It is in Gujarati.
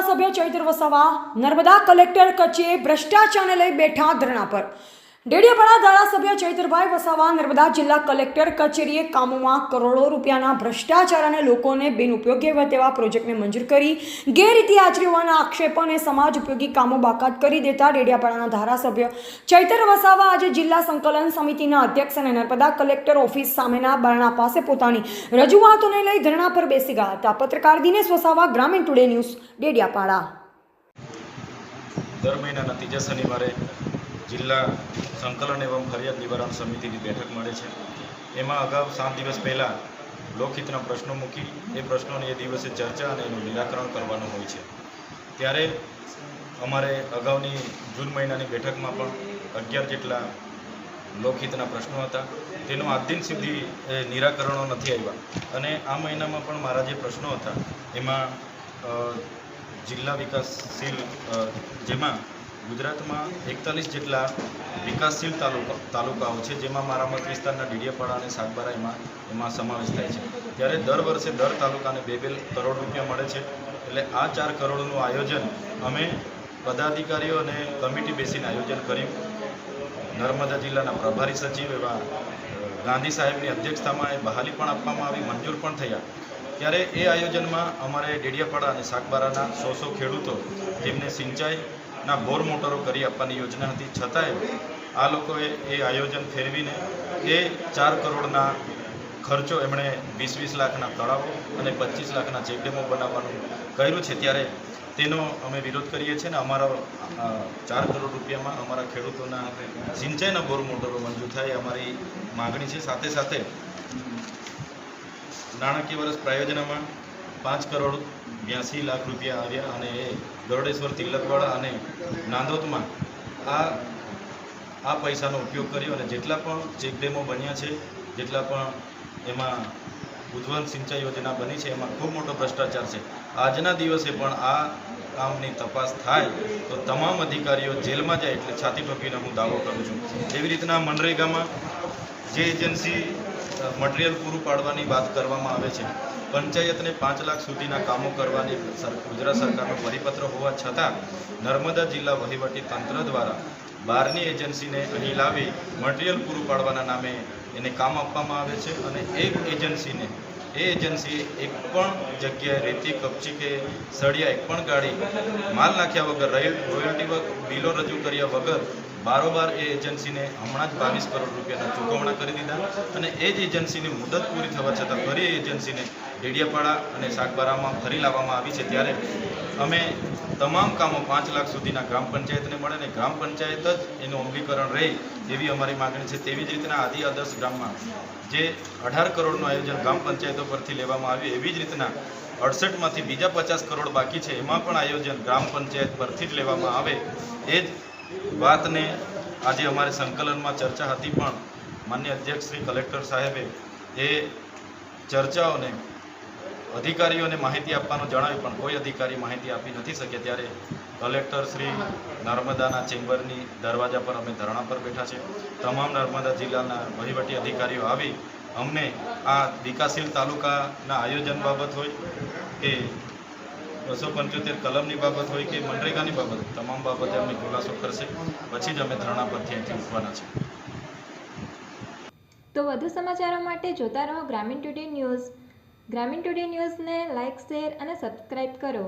ધારાસભ્ય ચૈત્ર વસાવા નર્મદા કલેક્ટર કચેરીએ ભ્રષ્ટાચારને લઈ બેઠા ધરણા પર. ડેડિયાપાડા ધારાસભ્ય ચૈતરભાઈ વસાવા નર્મદા જિલ્લા કલેક્ટર કચેરીએ કામોમાં કરોડો રૂપિયાના ભ્રષ્ટાચાર અને લોકોને બિનઉપયોગી હોય તેવા પ્રોજેક્ટને મંજૂર કરી, ગેરરીતિ આચરી હોવાના આક્ષેપો અને સમાજ ઉપયોગી કામો બાકાત કરી દેતા ડેડિયાપાડાના ધારાસભ્ય ચૈતર વસાવા આજે જિલ્લા સંકલન સમિતિના અધ્યક્ષ અને નર્મદા કલેક્ટર ઓફિસ સામેના બારણા પાસે પોતાની રજૂઆતોને લઈ ધરણા પર બેસી ગયા હતા. પત્રકાર દિનેશ વસાવા, ગ્રામીણ ટુડે ન્યૂઝ, ડેડિયાપાડા. દર મહિનાના ત્રીજા શનિવારે જિલ્લા સંકલન એવં ફરિયાદ નિવારણ સમિતિની બેઠક મળે છે. એમાં અગાઉ સાત દિવસ પહેલાં લોકહિતના પ્રશ્નો મૂકી, એ પ્રશ્નોની એ દિવસે ચર્ચા અને એનું નિરાકરણ કરવાનું હોય છે. ત્યારે અમારે અગાઉની જૂન મહિનાની બેઠકમાં પણ અગિયાર જેટલા લોકહિતના પ્રશ્નો હતા. તેનો આજ દિન સુધી નિરાકરણો નથી આવ્યા. અને આ મહિનામાં પણ મારા જે પ્રશ્નો હતા, એમાં જિલ્લા વિકાસશીલ જેમાં ગુજરાતમાં એકતાલીસ જેટલા વિકાસશીલ તાલુકા તાલુકાઓ છે, જેમાં મારા મત વિસ્તારના ડીડીયાપાડા અને સાગબારા એમાં એમાં સમાવેશ થાય છે. ત્યારે દર વર્ષે દર તાલુકાને બે બે કરોડ રૂપિયા મળે છે. એટલે આ ચાર કરોડનું આયોજન અમે પદાધિકારીઓ અને કમિટી બેસીને આયોજન કર્યું. નર્મદા જિલ્લાના પ્રભારી સચિવ એવા ગાંધી સાહેબની અધ્યક્ષતામાં એ બહાલી પણ આપવામાં આવી, મંજૂર પણ થયા. ત્યારે એ આયોજનમાં અમારે ડેડિયાપાડા અને સાગબારાના સો સો ખેડૂતો, જેમને સિંચાઈના બોર મોટરો કરી આપવાની યોજના હતી. છતાંય આ લોકોએ એ આયોજન ફેરવીને એ ચાર કરોડના ખર્ચો એમણે વીસ વીસ લાખના તળાવો અને પચીસ લાખના ચેકડેમો બનાવવાનું કર્યું છે ત્યારે તેનો અમે વિરોધ કરીએ છીએ ને અમારા ચાર કરોડ રૂપિયામાં અમારા ખેડૂતોના સિંચાઈના બોર મોટરો મંજૂર થાય અમારી માગણી છે. સાથે સાથે નાણાકીય વર્ષ પ્રાયોજનામાં પાંચ કરોડ બ્યાસી લાખ રૂપિયા આવ્યા અને એ ગરુડેશ્વર તિલકવાડા અને નાંદોદમાં આ આ પૈસાનો ઉપયોગ કર્યો અને જેટલા પણ ચેકડેમો બન્યા છે, જેટલા પણ એમાં ઉજ્જવલ સિંચાઈ યોજના બની છે, એમાં ખૂબ મોટો ભ્રષ્ટાચાર છે. આજના દિવસે પણ આ કામની તપાસ થાય તો તમામ અધિકારીઓ જેલમાં જાય એટલે છાતી ઠોકીને હું દાવો કરું છું. એવી રીતના મનરેગામાં જે એજન્સી મટીરિયલ પૂરું પાડવાની વાત કરવામાં આવે છે. પંચાયતને પાંચ લાખ સુધીના કામો કરવાની ગુજરાત સરકારનો પરિપત્ર હોવા છતાં નર્મદા જિલ્લા વહીવટી તંત્ર દ્વારા બહારની એજન્સીને અહીં લાવી મટીરિયલ પૂરું પાડવાના નામે એને કામ આપવામાં આવે છે અને એક એજન્સીને, એ એજન્સી એક પણ જગ્યાએ રેતી, કપચી કે સળિયા એક પણ ગાડી માલ નાખ્યા વગર રોયલ્ટી બિલો રજૂ કર્યા વગર બારોબાર એ એજન્સીને હમણાં જ બાવીસ કરોડ રૂપિયાના ચૂકવણા કરી દીધા અને એ જ એજન્સીની મુદત પૂરી થવા છતાં ફરી એજન્સીને ડેડિયાપાડા અને સાગબારામાં ફરી લાવવામાં આવી છે. ત્યારે અમે તમામ કામો પાંચ લાખ સુધીના ગ્રામ પંચાયતને મળે અને ગ્રામ પંચાયત જ એનું અમલીકરણ રહે એવી અમારી માગણી છે. તેવી જ રીતના આદિ આદર્શ ગ્રામમાં જે અઢાર કરોડનું આયોજન ગ્રામ પંચાયતો પરથી લેવામાં આવ્યું, એવી જ રીતના અડસઠમાંથી બીજા પચાસ કરોડ બાકી છે. એમાં પણ આયોજન ગ્રામ પંચાયત પરથી જ લેવામાં આવે. એ જ વાતને આજે અમારે સંકલનમાં ચર્ચા હતી પણ માન્ય અધ્યક્ષ શ્રી કલેક્ટર સાહેબે એ ચર્ચાઓને, અધિકારીઓને માહિતી આપવાનું જણાવ્યું, પણ કોઈ અધિકારી માહિતી આપી નથી શકે ત્યારે કલેક્ટર શ્રી નર્મદાના ચેમ્બરની દરવાજા પર અમે ધરણા પર બેઠા છે તમામ નર્મદા જિલ્લાના વહીવટી અધિકારીઓ આવી અમને આ વિકાસશીલ તાલુકાના આયોજન બાબત હોય કે બસો પંચોતેર કલમની બાબત હોય કે મનરેગાની બાબત તમામ બાબતે અમે ખુલાસો કરશે. પછી જ અમે ધરણા પરથી અહીંથી ઉઠવાના છે તો વધુ સમાચારો માટે જોતા રહો Gramin today news. Gramin today ન્યૂઝને લાઇક શેર અને સબસ્ક્રાઇબ કરો.